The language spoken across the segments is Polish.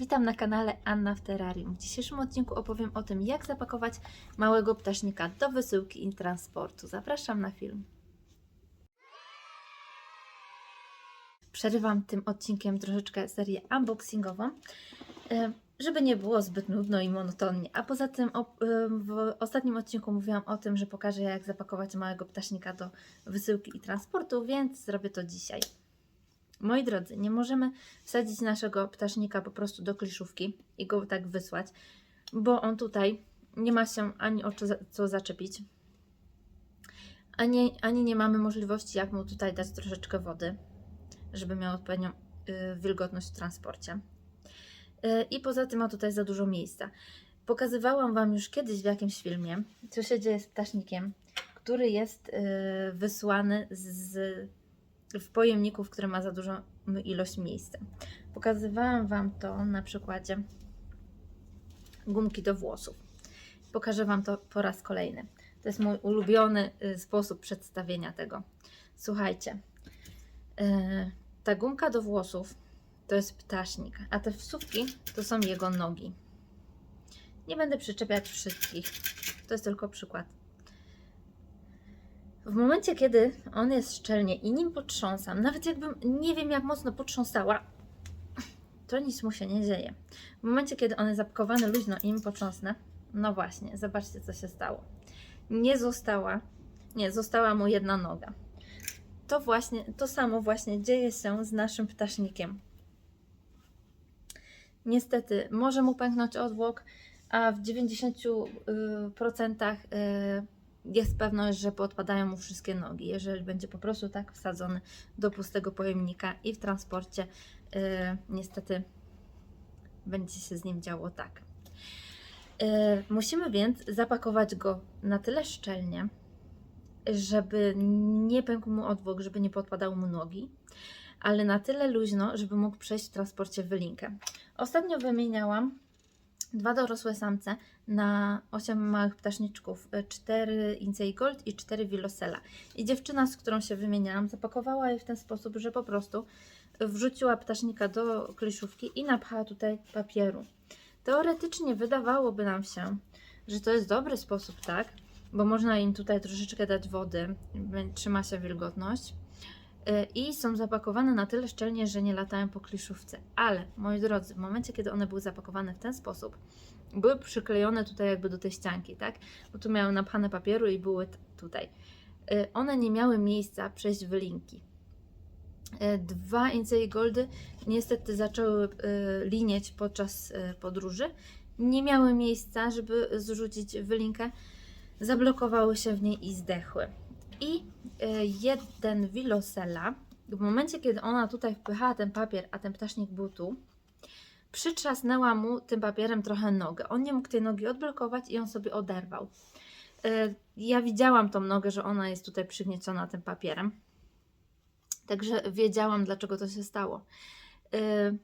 Witam na kanale Anna w Terrarium. W dzisiejszym odcinku opowiem o tym, jak zapakować małego ptasznika do wysyłki i transportu. Zapraszam na film. Przerywam tym odcinkiem troszeczkę serię unboxingową, e, żeby nie było zbyt nudno i monotonnie. A poza tym e, w ostatnim odcinku mówiłam o tym, że pokażę jak zapakować małego ptasznika do wysyłki i transportu, więc zrobię to dzisiaj. Moi drodzy, nie możemy wsadzić naszego ptasznika po prostu do kliszówki i go tak wysłać, bo on tutaj nie ma się ani o co, za- co zaczepić, ani, ani nie mamy możliwości, jak mu tutaj dać troszeczkę wody, żeby miał odpowiednią y, wilgotność w transporcie. Y, I poza tym ma tutaj za dużo miejsca. Pokazywałam Wam już kiedyś w jakimś filmie, co się dzieje z ptasznikiem, który jest y, wysłany z w pojemniku, w którym ma za dużą ilość miejsca. Pokazywałam Wam to na przykładzie gumki do włosów. Pokażę Wam to po raz kolejny. To jest mój ulubiony y, sposób przedstawienia tego. Słuchajcie, y, ta gumka do włosów to jest ptasznik, a te wsówki to są jego nogi. Nie będę przyczepiać wszystkich, to jest tylko przykład. W momencie, kiedy on jest szczelnie i nim potrząsam, nawet jakbym nie wiem jak mocno potrząsała, to nic mu się nie dzieje. W momencie, kiedy on jest zapakowany luźno i nim potrząsnę, no właśnie, zobaczcie co się stało. Nie została, nie, została mu jedna noga. To właśnie, to samo właśnie dzieje się z naszym ptasznikiem. Niestety, może mu pęknąć odwłok, a w 90% y, jest pewność, że podpadają mu wszystkie nogi, jeżeli będzie po prostu tak wsadzony do pustego pojemnika i w transporcie yy, niestety będzie się z nim działo tak. Yy, musimy więc zapakować go na tyle szczelnie, żeby nie pękł mu odwłok, żeby nie podpadały mu nogi, ale na tyle luźno, żeby mógł przejść w transporcie wylinkę. Ostatnio wymieniałam dwa dorosłe samce na 8 małych ptaszniczków, 4 Incei Gold i 4 Vilosella. I dziewczyna, z którą się wymieniałam, zapakowała je w ten sposób, że po prostu wrzuciła ptasznika do kliszówki i napchała tutaj papieru. Teoretycznie wydawałoby nam się, że to jest dobry sposób, tak? Bo można im tutaj troszeczkę dać wody, trzyma się wilgotność. Y, I są zapakowane na tyle szczelnie, że nie latają po kliszówce. Ale, moi drodzy, w momencie, kiedy one były zapakowane w ten sposób, były przyklejone tutaj jakby do tej ścianki, tak? Bo tu miały napchane papieru i były tutaj. Y, One nie miały miejsca przejść wylinki. Y, Dwa Incei Goldy niestety zaczęły linieć podczas podróży. Nie miały miejsca, żeby zrzucić wylinkę. Zablokowały się w niej i zdechły. I jeden Vilosella, w momencie, kiedy ona tutaj wpychała ten papier, a ten ptasznik był tu, przytrzasnęła mu tym papierem trochę nogę. On nie mógł tej nogi odblokować i on sobie oderwał. Y, Ja widziałam tą nogę, że ona jest tutaj przygnieciona tym papierem. Także wiedziałam, dlaczego to się stało. Y,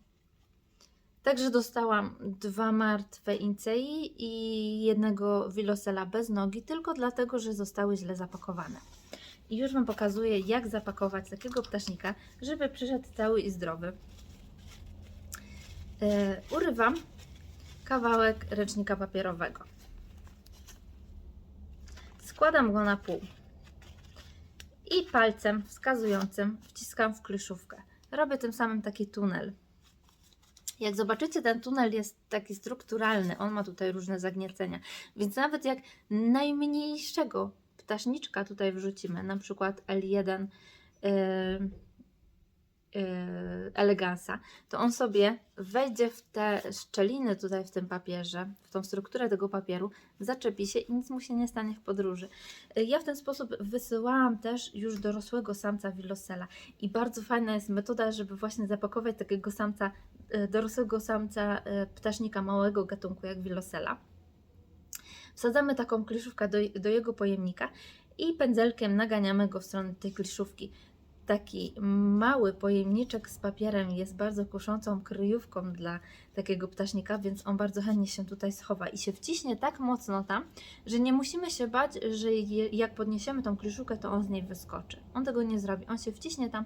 Także dostałam dwa martwe incei i jednego Vilosella bez nogi, tylko dlatego, że zostały źle zapakowane. I już Wam pokazuję, jak zapakować takiego ptasznika, żeby przyszedł cały i zdrowy. E, urywam kawałek ręcznika papierowego. Składam go na pół. I palcem wskazującym wciskam w kliszówkę. Robię tym samym taki tunel. Jak zobaczycie, ten tunel jest taki strukturalny, on ma tutaj różne zagniecenia, więc nawet jak najmniejszego ptaszniczka tutaj wrzucimy, na przykład L1 yy, yy, elegansa, to on sobie wejdzie w te szczeliny tutaj w tym papierze, w tą strukturę tego papieru, zaczepi się i nic mu się nie stanie w podróży. Yy, Ja w ten sposób wysyłałam też już dorosłego samca Vilosella i bardzo fajna jest metoda, żeby właśnie zapakować takiego samca, yy, dorosłego samca yy, ptasznika małego gatunku jak Vilosella. Wsadzamy taką kliszówkę do, do jego pojemnika i pędzelkiem naganiamy go w stronę tej kliszówki. Taki mały pojemniczek z papierem jest bardzo kuszącą kryjówką dla takiego ptasznika, więc on bardzo chętnie się tutaj schowa i się wciśnie tak mocno tam, że nie musimy się bać, że jak podniesiemy tą kliszówkę, to on z niej wyskoczy. On tego nie zrobi. On się wciśnie tam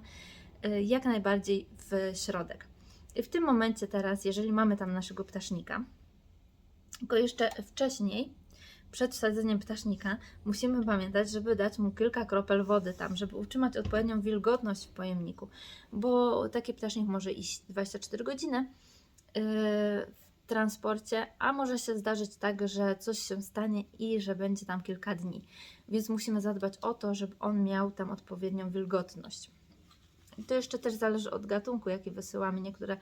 y, jak najbardziej w środek. I w tym momencie teraz, jeżeli mamy tam naszego ptasznika, tylko jeszcze wcześniej, przed wsadzeniem ptasznika, musimy pamiętać, żeby dać mu kilka kropel wody tam, żeby utrzymać odpowiednią wilgotność w pojemniku, bo taki ptasznik może iść 24 godziny yy, w transporcie, a może się zdarzyć tak, że coś się stanie i że będzie tam kilka dni. Więc musimy zadbać o to, żeby on miał tam odpowiednią wilgotność. To jeszcze też zależy od gatunku, jaki wysyłamy. Niektóre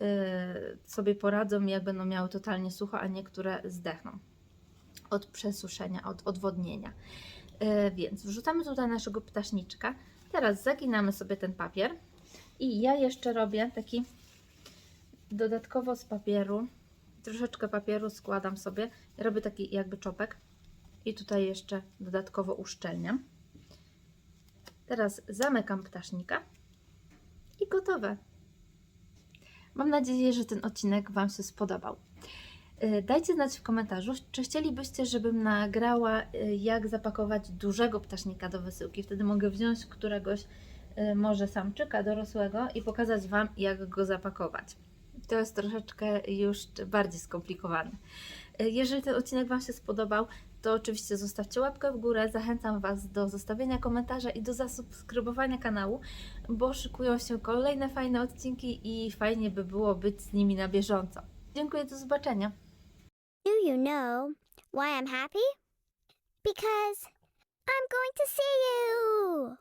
yy, sobie poradzą, jak będą miały totalnie sucho, a niektóre zdechną od przesuszenia, od odwodnienia. Yy, więc wrzucamy tutaj naszego ptaszniczka. Teraz zaginamy sobie ten papier i ja jeszcze robię taki dodatkowo z papieru, troszeczkę papieru składam sobie, robię taki jakby czopek i tutaj jeszcze dodatkowo uszczelniam. Teraz zamykam ptasznika i gotowe. Mam nadzieję, że ten odcinek Wam się spodobał. Y, Dajcie znać w komentarzu, czy chcielibyście, żebym nagrała, y, jak zapakować dużego ptasznika do wysyłki. Wtedy mogę wziąć któregoś, y, może samczyka dorosłego i pokazać Wam, jak go zapakować. To jest troszeczkę już bardziej skomplikowane. Jeżeli ten odcinek Wam się spodobał, to oczywiście zostawcie łapkę w górę. Zachęcam Was do zostawienia komentarza i do zasubskrybowania kanału, bo szykują się kolejne fajne odcinki i fajnie by było być z nimi na bieżąco. Dziękuję, do zobaczenia. Do you know why I'm happy? Because I'm going to see you!